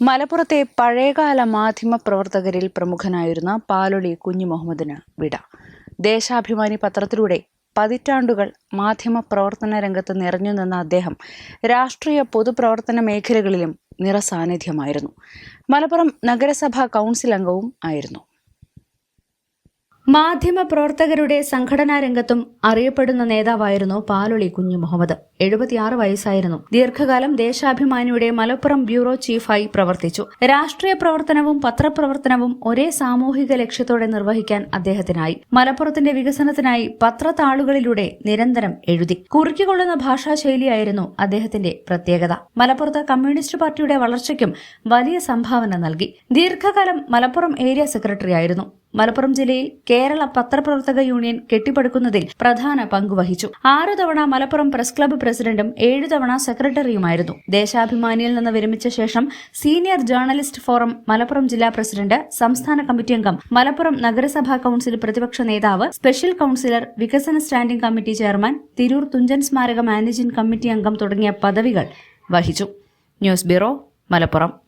മലപ്പുറത്തെ പഴയകാല മാധ്യമ പ്രവർത്തകരിൽ പ്രമുഖനായിരുന്ന പാലൊളി കുഞ്ഞു മുഹമ്മദിന് വിട. ദേശാഭിമാനി പത്രത്തിലൂടെ പതിറ്റാണ്ടുകൾ മാധ്യമ പ്രവർത്തന രംഗത്ത് നിറഞ്ഞു നിന്ന അദ്ദേഹം രാഷ്ട്രീയ പൊതുപ്രവർത്തന മേഖലകളിലും നിറസാന്നിധ്യമായിരുന്നു. മലപ്പുറം നഗരസഭാ കൗൺസിൽ അംഗവും ആയിരുന്നു. മാധ്യമ പ്രവർത്തകരുടെ സംഘടനാ രംഗത്തും അറിയപ്പെടുന്ന നേതാവായിരുന്നു പാലൊളി കുഞ്ഞു മുഹമ്മദ്. എഴുപത്തിയാറ് വയസ്സായിരുന്നു. ദീർഘകാലം ദേശാഭിമാനിയുടെ മലപ്പുറം ബ്യൂറോ ചീഫായി പ്രവർത്തിച്ചു. രാഷ്ട്രീയ പ്രവർത്തനവും പത്രപ്രവർത്തനവും ഒരേ സാമൂഹിക ലക്ഷ്യത്തോടെ നിർവഹിക്കാൻ അദ്ദേഹത്തിനായി. മലപ്പുറത്തിന്റെ വികസനത്തിനായി പത്രത്താളുകളിലൂടെ നിരന്തരം എഴുതി. കുറുക്കിക്കൊള്ളുന്ന ഭാഷാശൈലിയായിരുന്നു അദ്ദേഹത്തിന്റെ പ്രത്യേകത. മലപ്പുറത്ത് കമ്മ്യൂണിസ്റ്റ് പാർട്ടിയുടെ വളർച്ചയ്ക്കും വലിയ സംഭാവന നൽകി. ദീർഘകാലം മലപ്പുറം ഏരിയ സെക്രട്ടറി ആയിരുന്നു മലപ്പുറം ജില്ലയിൽ കേരള പത്രപ്രവർത്തക യൂണിയൻ കെട്ടിപ്പടുക്കുന്നതിൽ പ്രധാന പങ്കുവഹിച്ചു ആറു തവണ മലപ്പുറം പ്രസ് ക്ലബ്ബ് പ്രസിഡന്റും ഏഴു തവണ സെക്രട്ടറിയുമായിരുന്നു. ദേശാഭിമാനിയിൽ നിന്ന് വിരമിച്ച ശേഷം സീനിയർ ജേർണലിസ്റ്റ് ഫോറം മലപ്പുറം ജില്ലാ പ്രസിഡന്റ് സംസ്ഥാന കമ്മിറ്റി അംഗം മലപ്പുറം നഗരസഭാ കൌൺസിൽ പ്രതിപക്ഷ നേതാവ് സ്പെഷ്യൽ കൌൺസിലർ വികസന standing committee chairman Tirur Thunchan സ്മാരക മാനേജിംഗ് കമ്മിറ്റി അംഗം തുടങ്ങിയ പദവികൾ വഹിച്ചു. News bureau Malappuram.